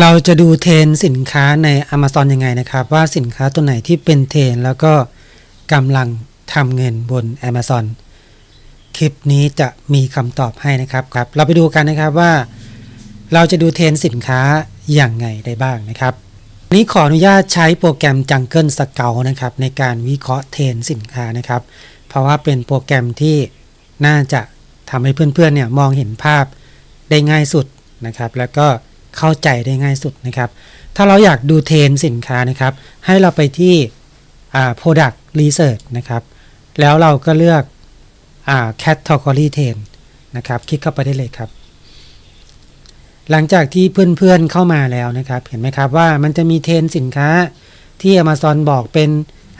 เราจะดูเทรนสินค้าใน Amazon ยังไงนะครับ ว่าสินค้าตัวไหนที่เป็นเทรนแล้วก็กำลังทำเงินบน Amazon คลิปนี้จะมีคำตอบให้นะครับครับ เราไปดูกันนะครับว่า เราจะดูเทรนสินค้าอย่างไงได้บ้างนะครับ นี้ขออนุญาตใช้โปรแกรม Jungle Scout นะครับในการวิเคราะห์เทรนสินค้านะครับ เพราะว่าเป็นโปรแกรมที่น่าจะทำให้เพื่อนๆเนี่ยมองเห็นภาพได้ง่ายสุดนะครับ แล้วก็ เข้าใจได้ง่ายสุดนะครับ ถ้าเราอยากดูเทรนสินค้านะครับ ให้เราไปที่ product research นะครับ แล้วเราก็เลือกอ category trend นะครับ คลิกเข้าไปได้เลยครับ หลังจากที่เพื่อนๆเข้ามาแล้วนะครับ เห็นไหมครับว่ามันจะมีเทรนสินค้าที่ Amazon บอกเป็น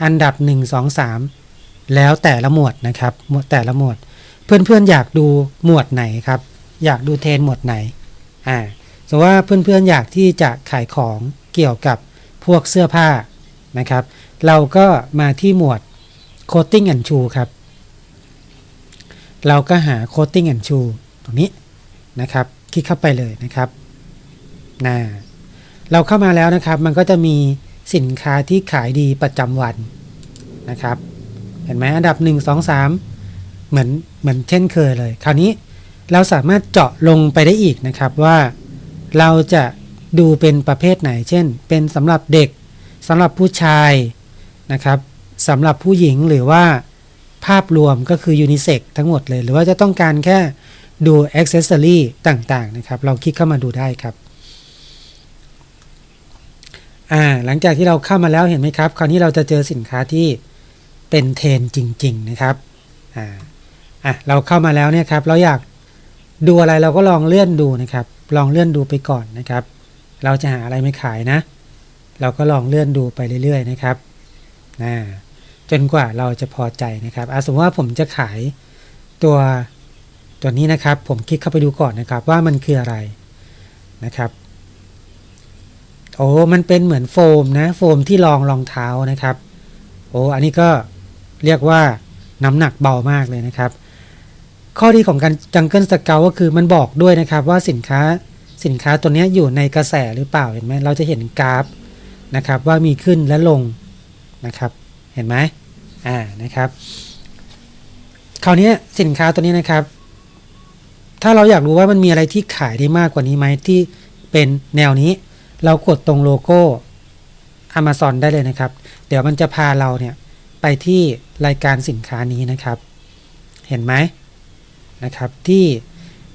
อันดับ 1 2 3 แล้วแต่ละหมวดนะครับ หมวดแต่ละหมวด เพื่อนๆอยากดูหมวดไหนครับ อยากดูเทรนหมวดไหน อ่า สมมติว่าเพื่อนๆอยากที่จะขายของเกี่ยวกับพวกเสื้อผ้านะครับ เราก็มาที่หมวด coating and shoe ครับ เราก็หา coating and shoe ตรงนี้นะครับ คลิกเข้าไปเลยนะครับนะเราเข้ามาแล้วนะครับ มันก็จะมีสินค้าที่ขายดีประจำวันนะครับ เห็นไหมอันดับ 1 2 3 เหมือนเหมือนเช่นเคยเลย คราวนี้เราสามารถเจาะลงไปได้อีกนะครับว่า เราจะดูเป็นประเภทไหน เช่น เป็นสำหรับเด็กสำหรับผู้ชายนะครับสำหรับผู้หญิงหรือว่าภาพรวมก็คือยูนิเซ็กทั้งหมดเลย หรือว่าจะต้องการแค่ดูอ็อกเซสซอรีต่างๆนะครับ เราคลิกเข้ามาดูได้ครับอ่าหลังจากที่เราเข้ามาแล้วเห็นไหมครับ คราวนี้เราจะเจอสินค้าที่เป็นเทรนจริง ๆ นะครับอ่าอะเราเข้ามาแล้วเนี่ยครับ เราอยากดูอะไรเราก็ลองเลื่อนดูนะครับ ลองเลื่อนดูไปก่อนนะครับ เราจะหาอะไรไม่ขายนะ เราก็ลองเลื่อนดูไปเรื่อยๆนะครับนะจนกว่าเราจะพอใจนะครับอสมมติว่าผมจะขายตัวตัวนี้นะครับ ผมคลิกเข้าไปดูก่อนนะครับ ว่ามันคืออะไรนะครับโอ้มันเป็นเหมือนโฟมนะโฟมที่รองรองเท้านะครับโอ้อันนี้ก็เรียกว่าน้ำหนักเบามากเลยนะครับ ข้อดีของการจังเกิลสเกลก็คือมันบอกด้วยนะครับว่าสินค้าสินค้าตัวนี้อยู่ในกระแสหรือเปล่าเห็นไหมเราจะเห็นกราฟนะครับว่ามีขึ้นและลงนะครับเห็นไหมอ่านะครับคราวนี้สินค้าตัวนี้นะครับ ถ้าเราอยากรู้ว่ามันมีอะไรที่ขายได้มากกว่านี้ไหมที่เป็นแนวนี้ เรากดตรงโลโก้ Amazon ได้เลยนะครับ เดี๋ยวมันจะพาเราเนี่ยไปที่รายการสินค้านี้นะครับ เห็นไหม นะครับที่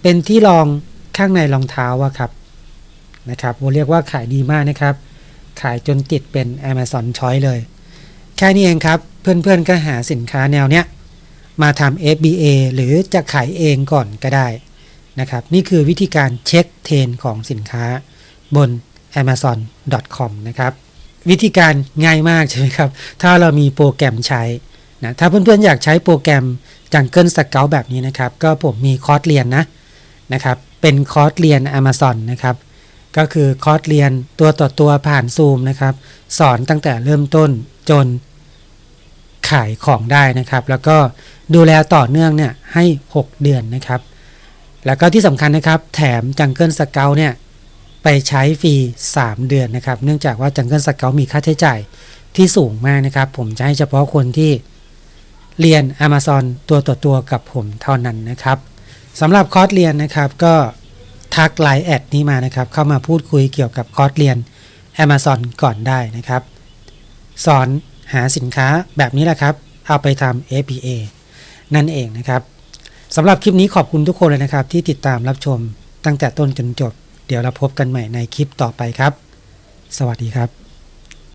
เป็นที่รองข้างในรองเท้าอะครับนะครับผมเรียกว่าขายดีมากนะครับ ขายจนติดเป็น Amazon Choice เลย แค่นี้เองครับ เพื่อนๆก็หาสินค้าแนวเนี้ยมาทำ FBA หรือจะขายเองก่อนก็ได้นะครับ นี่คือวิธีการเช็คเทรนของสินค้าบน amazon.com นะครับ วิธีการง่ายมากใช่ไหมครับ ถ้าเรามีโปรแกรมใช้ นะถ้าเพื่อนๆอยากใช้โปรแกรม Jungle Scout แบบนี้นะครับ ก็ผมมีคอร์สเรียนนะนะครับ เป็นคอร์สเรียน Amazon นะครับ ก็คือคอร์สเรียนตัวต่อตัวผ่านซูมนะครับ สอนตั้งแต่เริ่มต้นจนขายของได้นะครับ แล้วก็ดูแลต่อเนื่องเนี่ยให้ 6 เดือนนะครับ แล้วก็ที่สำคัญนะครับ แถม Jungle Scout เนี่ยไปใช้ฟรี 3 เดือนนะครับ เนื่องจากว่า Jungle Scout มีค่าใช้จ่ายที่สูงมากนะครับ ผมจะให้เฉพาะคนที่ เรียน Amazon ตัวต่อตัวกับผมเท่านั้นนะครับสำหรับคอร์สเรียนนะครับก็ทักไลน์แอดนี้มานะครับ เข้ามาพูดคุยเกี่ยวกับคอร์สเรียน Amazon ก่อนได้นะครับ สอนหาสินค้าแบบนี้แหละครับ เอาไปทำ APA นั่นเองนะครับสำหรับคลิปนี้ขอบคุณทุกคนเลยนะครับ ที่ติดตามรับชมตั้งแต่ต้นจนจบ เดี๋ยวเราพบกันใหม่ในคลิปต่อไปครับ สวัสดีครับ